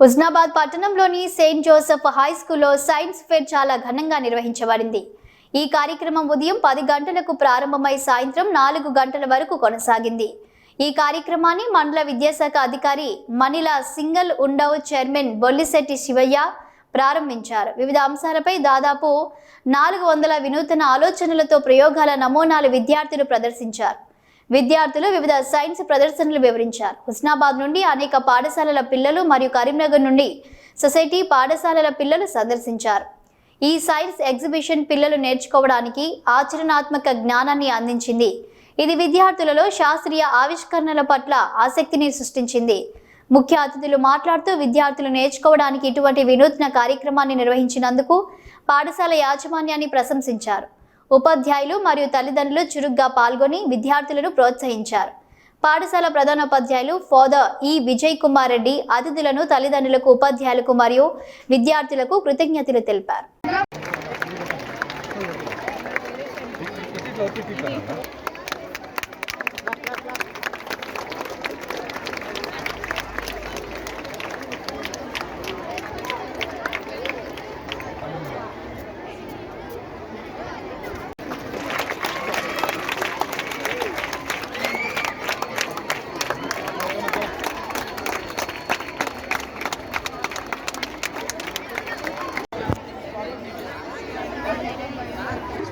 హుస్నాబాద్ పట్టణంలోని saint Joseph high స్కూల్లో science fair చాలా ఘనంగా నిర్వహించబడింది. ఈ కార్యక్రమం ఉదయం పది గంటలకు ప్రారంభమై సాయంత్రం నాలుగు గంటల వరకు కొనసాగింది. ఈ కార్యక్రమాన్ని మండల విద్యాశాఖ అధికారి మణిల సింగల్ ఉండవ్ చైర్మన్ బొల్లిశెట్టి శివయ్య ప్రారంభించారు. వివిధ అంశాలపై దాదాపు నాలుగు వందల వినూతన ఆలోచనలతో ప్రయోగాల నమూనాలు విద్యార్థులు ప్రదర్శించారు. విద్యార్థులు వివిధ సైన్స్ ప్రదర్శనలు వివరించారు. హుస్నాబాద్ నుండి అనేక పాఠశాలల పిల్లలు మరియు కరీంనగర్ నుండి సొసైటీ పాఠశాలల పిల్లలు సందర్శించారు. ఈ సైన్స్ ఎగ్జిబిషన్ పిల్లలు నేర్చుకోవడానికి ఆచరణాత్మక జ్ఞానాన్ని అందించింది. ఇది విద్యార్థులలో శాస్త్రీయ ఆవిష్కరణల పట్ల ఆసక్తిని సృష్టించింది. ముఖ్య అతిథులు మాట్లాడుతూ విద్యార్థులు నేర్చుకోవడానికి ఇటువంటి వినూత్న కార్యక్రమాన్ని నిర్వహించినందుకు పాఠశాల యాజమాన్యాన్ని ప్రశంసించారు. ఉపాధ్యాయులు మరియు తల్లిదండ్రులు చురుగ్గా పాల్గొని విద్యార్థులను ప్రోత్సహించారు. పాఠశాల ప్రధానోపాధ్యాయులు ఫాదర్ ఈ విజయ్ కుమార్ రెడ్డి అతిథులను తల్లిదండ్రులకు ఉపాధ్యాయులకు మరియు విద్యార్థులకు కృతజ్ఞతలు తెలిపారు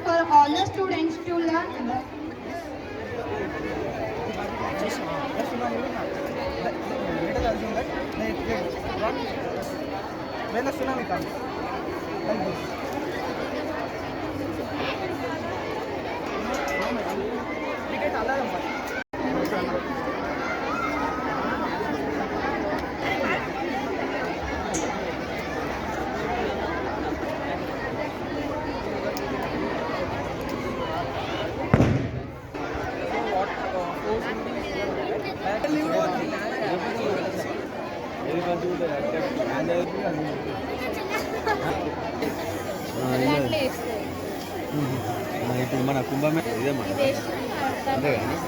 for all the students to learn. When the tsunami comes, like this. ఇప్పుడు మన కుంభమే ఇదే మన. అంతే కదా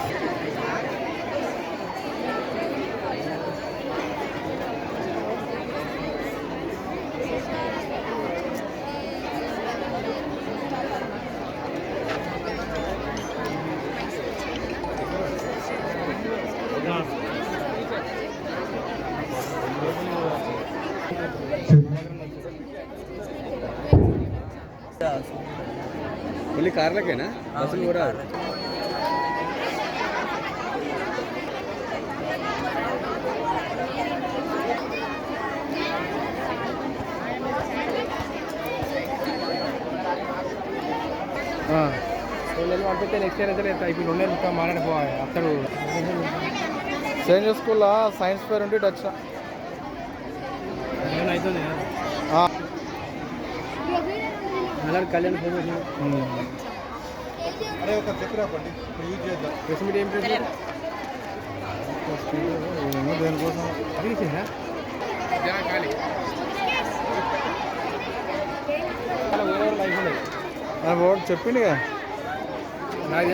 ఓన్లీ కార్లకేనా? బస్సులు కూడా పంపితే నెక్స్ట్ ఇయర్ అయితే ఇప్పుడు నెలలు మాట్లాడిపోవాలి అతడు సెయింట్ స్కూల్లో సైన్స్ ఫేర్ ఉంటే ఇటు వచ్చిన అవుతుంది కళ్యాణ్ అరే ఒక చక్కెర పట్టి యూజ్ చేద్దాం. ప్రెస్ మీట్ ఏం ప్రెస్ దేనికోసం. చెప్పిండుగా నాకు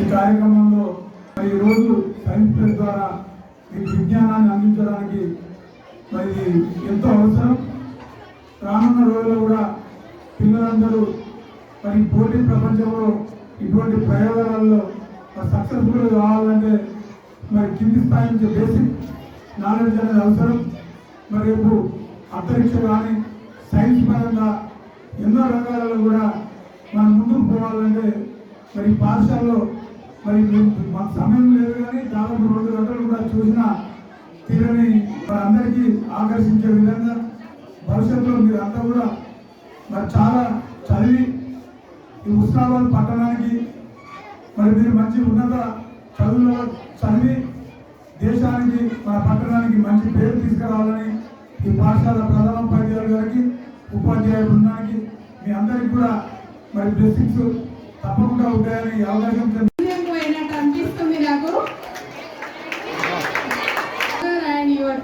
ఈ కార్యక్రమంలో మరి ఈరోజు సైన్స్ ద్వారా ఈ విజ్ఞానాన్ని అందించడానికి మరి ఎంతో అవసరం. రానున్న రోజుల్లో కూడా పిల్లలందరూ మరి పోటీ ప్రపంచంలో ఇటువంటి ప్రయోగాలలో సక్సెస్ఫుల్ కావాలంటే మరి కింది స్థాయి నుంచి బేసిక్ నాలెడ్జ్ అనేది అవసరం. మరి రేపు అంతరిక్ష కానీ సైన్స్ పరంగా ఎన్నో రంగాలలో కూడా మనం ముందుకు పోవాలంటే మరి పాఠశాలలో మరి మేము- మాకు సమయం లేదు కానీ దాదాపు రెండు గంటలు కూడా చూసిన తీరని మరి అందరికీ ఆకర్షించే విధంగా భవిష్యత్తులో మీరు అంతా కూడా మరి చాలా చదివి ఈ ఉస్మానాబాద్ పట్టణానికి మరి మీరు మంచి ఉన్నత చదువులో చదివి దేశానికి మన పట్టణానికి మంచి పేరు తీసుకురావాలని ఈ పాఠశాల ప్రధానోపాధ్యాయులు గారికి ఉపాధ్యాయ బృందానికి మీ అందరికీ కూడా మరి బ్లెస్సింగ్స్ తప్పకుండా ఉంటాయని అవకాశం Student పోయినట్టు అనిపిస్తుంది నాకు. అండ్ యువర్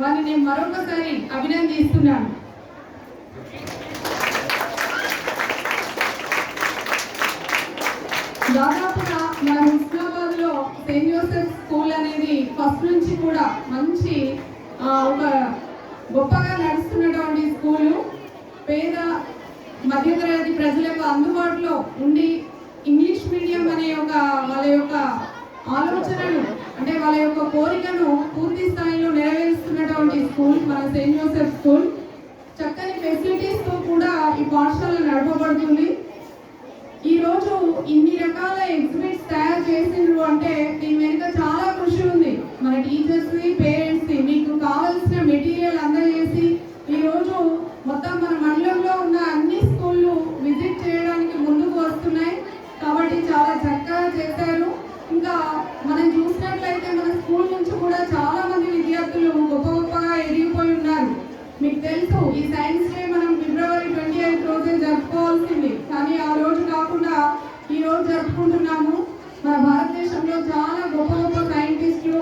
వారిని నేను మరొకసారి అభినందిస్తున్నాను. దాదాపుగా మన హుస్నాబాద్లో సెయింట్ జోసెఫ్ స్కూల్ అనేది ఫస్ట్ నుంచి కూడా మంచి ఒక గొప్పగా నడుస్తున్నటువంటి స్కూలు. పేద మధ్యతరగతి ప్రజలకు అందుబాటులో ఉండి ఇంగ్లీష్ మీడియం అనే ఒక వాళ్ళ యొక్క ఆలోచనలు అంటే వాళ్ళ యొక్క కోరికను పూర్తి స్థాయిలో నెరవేరుస్తున్నటువంటి స్కూల్ మన సెయింట్ జోసెఫ్ స్కూల్. చక్కని ఫెసిలిటీస్తో కూడా ఈ పాఠశాల నడపబడుతుంది. ఈ రోజు ఇన్ని రకాల ఎగ్జిబిట్స్ తయారు చేసిండ్రు అంటే దీని వెనుక చాలా కృషి ఉంది. మన టీచర్స్ని పేరెంట్స్ తెలుసు. ఈ సైన్స్ డే మనం ఫిబ్రవరి ట్వంటీ ఎయిత్ రోజే జరుపుకోవాల్సింది. కానీ ఆ రోజు కాకుండా ఈ రోజు జరుపుకుంటున్నాము. మన భారతదేశంలో చాలా గొప్ప గొప్ప సైంటిస్టులు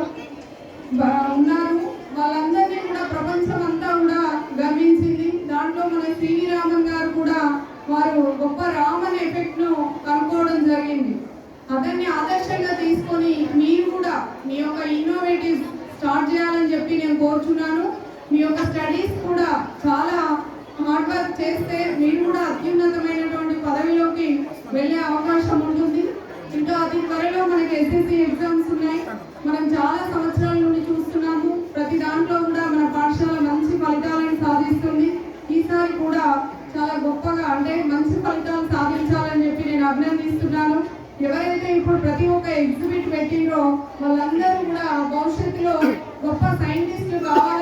ఉన్నారు. వాళ్ళందరినీ కూడా ప్రపంచం అంతా కూడా గమనించింది. దాంట్లో మన సివి రామన్ గారు కూడా వారు గొప్ప రామన్ ఎఫెక్ట్ను కనుక్కోవడం జరిగింది. అతన్ని ఆదర్శంగా తీసుకొని మీరు కూడా మీ యొక్క ఇన్నోవేటివ్ స్టార్ట్ చేయాలని చెప్పి నేను కోరుచున్నాను. మీ యొక్క స్టడీస్ కూడా చాలా హార్డ్ వర్క్ చేస్తే మీరు కూడా అత్యున్నతమైనటువంటి పదవిలోకి వెళ్ళే అవకాశం ఉంటుంది. ఇంకా అతి త్వరలో మనకి ఎస్ఎస్సి ఎగ్జామ్స్ ఉన్నాయి. మనం చాలా సంవత్సరాల నుండి చూస్తున్నాము. ప్రతి దాంట్లో కూడా మన పాఠశాల మంచి ఫలితాలను సాధిస్తుంది. ఈసారి కూడా చాలా గొప్పగా అంటే మంచి ఫలితాలు సాధించాలని చెప్పి నేను అభినందిస్తున్నాను. ఎవరైతే ఇప్పుడు ప్రతి ఒక్క ఎగ్జిబిట్ పెట్టిండ్రో వాళ్ళందరూ కూడా భవిష్యత్తులో గొప్ప సైంటిస్టులు కావాలి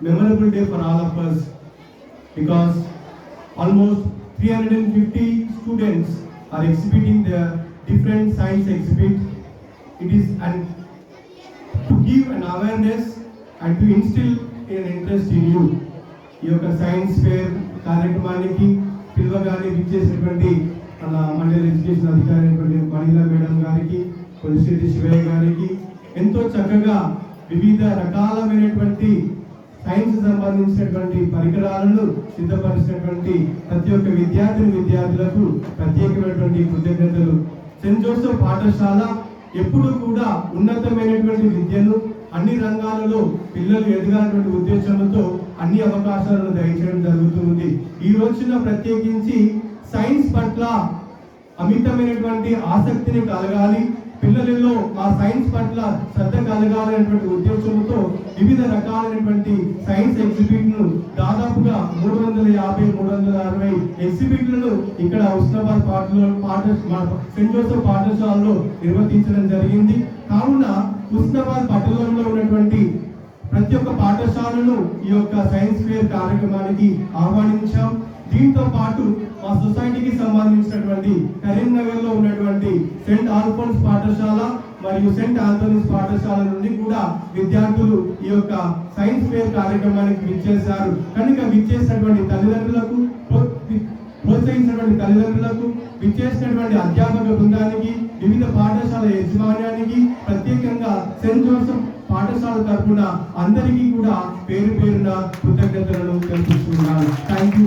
memorable day for all of us because almost 350 students are exhibiting their different science exhibit. It is an to give an awareness and to instill an interest in you. ఈ యొక్క సైన్స్ ఫేర్ కార్యక్రమానికి పిలువగానే విచ్చేసినటువంటి మన మండల education అధికారి మహిళా madam గారికి కొలిశెట్టి శివయ్య గారికి ఎంతో చక్కగా వివిధ రకాలమైనటువంటి సైన్స్ సంబంధించినటువంటి పరికరాలను సిద్ధపరిచినటువంటి ప్రతి ఒక్క విద్యార్థిని విద్యార్థులకు ప్రత్యేకమైనటువంటి కృతజ్ఞతలు. సెయింట్ జోసెఫ్ పాఠశాల ఎప్పుడు కూడా ఉన్నతమైనటువంటి విద్యను అన్ని రంగాలలో పిల్లలు ఎదగాలన్నటువంటి ఉద్దేశంతో అన్ని అవకాశాలను దయచేయడం జరుగుతుంది. ఈ రోజున ప్రత్యేకించి సైన్స్ పట్ల అమితమైనటువంటి ఆసక్తిని కలగాలి. పిల్లలలో ఆ సైన్స్ పట్ల శ్రద్ధ కలగాలనేటువంటి ఉద్దేశంతో వివిధ రకాలైనటువంటి సైన్స్ ఎగ్జిబిట్ను దాదాపుగా మూడు వందల యాభై మూడు వందల అరవై ఎగ్జిబిట్లను ఇక్కడ ఉస్నాబాద్ పాఠశాల పాఠ సెయింట్ జోసెఫ్ పాఠశాలలో నిర్వర్తించడం జరిగింది. కావున ఉస్నాబాద్ పట్టణంలో ఉన్నటువంటి ప్రతి ఒక్క పాఠశాలను ఈ యొక్క సైన్స్ ఫేర్ కార్యక్రమానికి ఆహ్వానించాం. దీంతో పాటు మా సొసైటీకి సంబంధించినటువంటి కరీంనగర్లో ఉన్న సెంట్ ఆల్ఫోన్స్ పాఠశాల మరియు సెంట్ ఆంథోనీస్ పాఠశాల నుండి కూడా విద్యార్థులు ఈ యొక్క సైన్స్ ఫేర్ కార్యక్రమానికి విచ్చేశారు. కనుక విచ్చేసినటువంటి తల్లిదండ్రులకు ప్రోత్సహించినటువంటి తల్లిదండ్రులకు విచ్చేసినటువంటి అధ్యాపక బృందానికి వివిధ పాఠశాల యజమాన్యానికి ప్రత్యేకంగా సెంట్ జోసెఫ్ పాఠశాల తరపున అందరికీ కూడా పేరు పేరున కృతజ్ఞతలను తెలుపుతున్నాను. Thank you